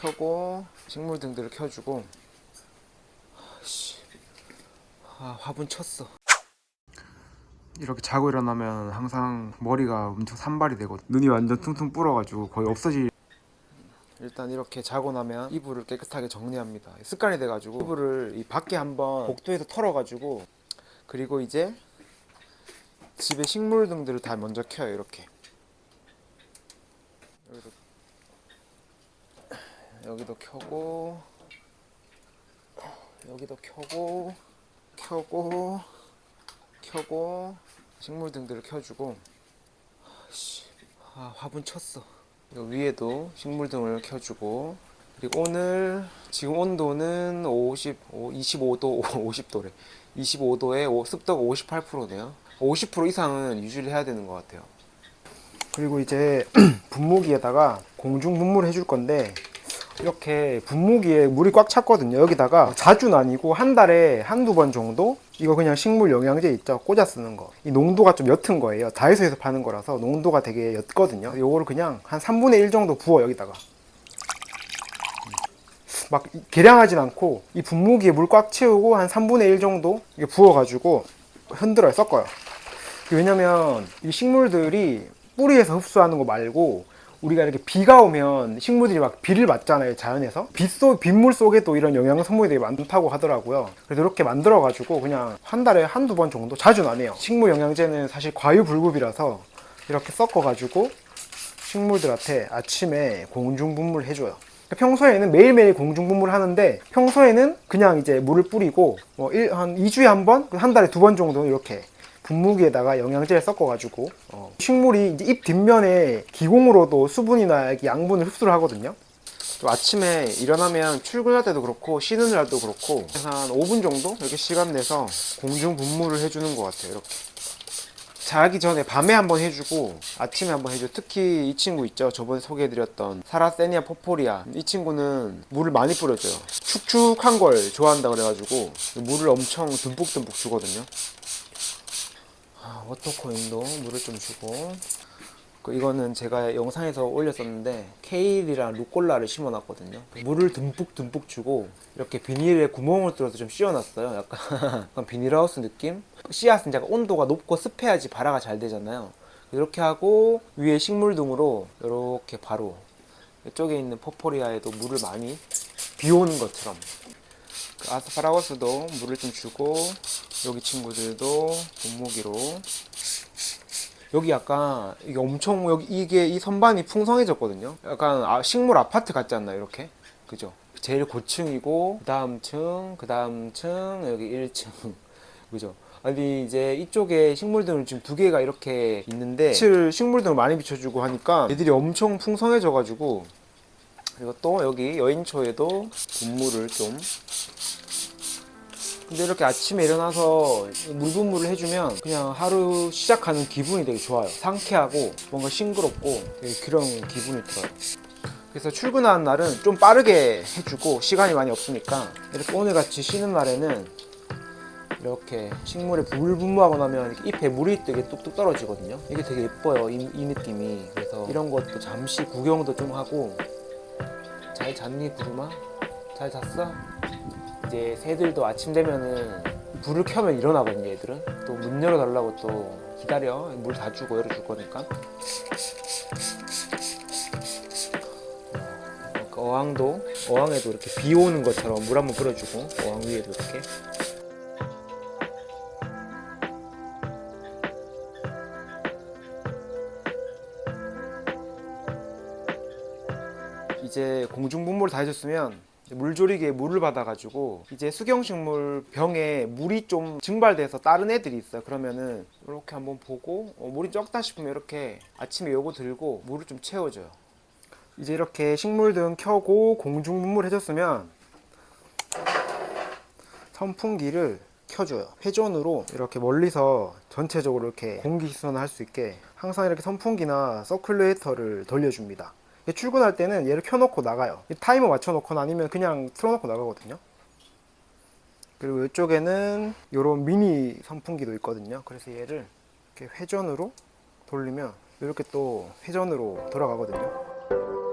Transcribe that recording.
켜고 식물 등들을 켜주고 씨, 아 화분 쳤어. 이렇게 자고 일어나면 항상 머리가 엄청 산발이 되고 눈이 완전 퉁퉁 불어가지고 거의 없어질 일단 이렇게 자고 나면 이불을 깨끗하게 정리합니다 습관이 돼가지고 이불을 이 밖에 한번 복도에서 털어가지고 그리고 이제 집에 식물 등들을 다 먼저 켜요 이렇게 여기도, 켜고 여기도 켜고 켜고 켜고 식물 등들을 켜주고 씨, 아 화분 쳤어. 요 위에도 식물 등을 켜주고 그리고 오늘 지금 온도는 50, 25도, 50도래. 25도에 습도가 58%네요. 50% 이상은 유지를 해야 되는 것 같아요. 그리고 이제 분무기에다가 공중 분무를 해줄 건데 이렇게 분무기에 물이 꽉 찼거든요. 여기다가 자주는 아니고 한 달에 한두 번 정도 이거 그냥 식물 영양제 있죠. 꽂아 쓰는 거. 이 농도가 좀 옅은 거예요. 다이소에서 파는 거라서 농도가 되게 옅거든요. 요거를 그냥 한 3분의 1 정도 부어 여기다가. 막 계량하진 않고 이 분무기에 물 꽉 채우고 한 3분의 1 정도 이게 부어가지고 흔들어요. 섞어요. 왜냐면 이 식물들이 뿌리에서 흡수하는 거 말고 우리가 이렇게 비가 오면 식물들이 막 비를 맞잖아요 자연에서. 빗속 빗물 속에도 이런 영양 성분이 되게 많다고 하더라고요. 그래서 이렇게 만들어 가지고 그냥 한 달에 한두 번 정도? 자주는 안 해요. 식물 영양제는 사실 과유불급이라서 이렇게 섞어 가지고 식물들한테 아침에 공중 분무를 해줘요. 평소에는 매일매일 공중 분무를 하는데 평소에는 그냥 이제 물을 뿌리고 뭐 일, 한 2주에 한 번, 한 달에 두 번 정도 이렇게 분무기에다가 영양제를 섞어가지고 어, 식물이 잎 뒷면에 기공으로도 수분이나 양분을 흡수를 하거든요. 또 아침에 일어나면 출근할 때도 그렇고 쉬는 날도 그렇고 한 5분 정도 이렇게 시간 내서 공중 분무를 해주는 것 같아요. 이렇게 자기 전에 밤에 한번 해주고 아침에 한번 해줘. 특히 이 친구 있죠. 저번에 소개해드렸던 사라세니아 포포리아. 이 친구는 물을 많이 뿌려줘요. 축축한 걸 좋아한다 그래가지고 물을 엄청 듬뿍듬뿍 주거든요. 아, 워터코인도 물을 좀 주고. 그 이거는 제가 영상에서 올렸었는데 케일이랑 루꼴라를 심어놨거든요. 물을 듬뿍 듬뿍 주고 이렇게 비닐에 구멍을 뚫어서 좀 씌워놨어요. 약간, 약간 비닐하우스 느낌? 씨앗은 약간 온도가 높고 습해야지 발화가 잘 되잖아요. 이렇게 하고 위에 식물 등으로 이렇게 바로 이쪽에 있는 포포리아에도 물을 많이 비 오는 것처럼. 그 아스파라거스도 물을 좀 주고 여기 친구들도 분무기로 여기 약간 이게 엄청 여기 이게 이 선반이 풍성해졌거든요. 약간 아, 식물 아파트 같지 않나요? 이렇게 그죠? 제일 고층이고 그 다음 층, 그 다음 층 여기 1층 그죠? 아니 이제 이쪽에 식물등을 지금 두 개가 이렇게 있는데 빛을 식물등을 많이 비춰주고 하니까 애들이 엄청 풍성해져가지고 그리고 또 여기 여인초에도 분무를 좀 근데 이렇게 아침에 일어나서 물분무를 해주면 그냥 하루 시작하는 기분이 되게 좋아요. 상쾌하고 뭔가 싱그럽고 되게 그런 기분이 들어요. 그래서 출근하는 날은 좀 빠르게 해주고 시간이 많이 없으니까 이렇게 오늘 같이 쉬는 날에는 이렇게 식물에 물 분무하고 나면 잎에 물이 되게 뚝뚝 떨어지거든요. 이게 되게 예뻐요. 이, 이 느낌이. 그래서 이런 것도 잠시 구경도 좀 하고 잘 잤니 구름아? 잘 잤어? 이제 새들도 아침 되면은 불을 켜면 일어나거든요 얘들은. 또 문 열어달라고 또 기다려. 물 다 주고 열어줄 거니까. 그 어항도 어항에도 이렇게 비 오는 것처럼 물 한번 뿌려주고 어항 위에도 이렇게. 이제 공중분무를 다 해줬으면 물조리기에 물을 받아가지고 이제 수경식물 병에 물이 좀 증발돼서 다른 애들이 있어요. 그러면은 이렇게 한번 보고 어, 물이 적다 싶으면 이렇게 아침에 요거 들고 물을 좀 채워줘요. 이제 이렇게 식물 등 켜고 공중분무를 해줬으면 선풍기를 켜줘요. 회전으로 이렇게 멀리서 전체적으로 이렇게 공기 시선을 할 수 있게 항상 이렇게 선풍기나 서큘레이터를 돌려줍니다. 출근할 때는 얘를 켜놓고 나가요. 타이머 맞춰놓거나 아니면 그냥 틀어놓고 나가거든요. 그리고 이쪽에는 이런 미니 선풍기도 있거든요. 그래서 얘를 이렇게 회전으로 돌리면 이렇게 또 회전으로 돌아가거든요.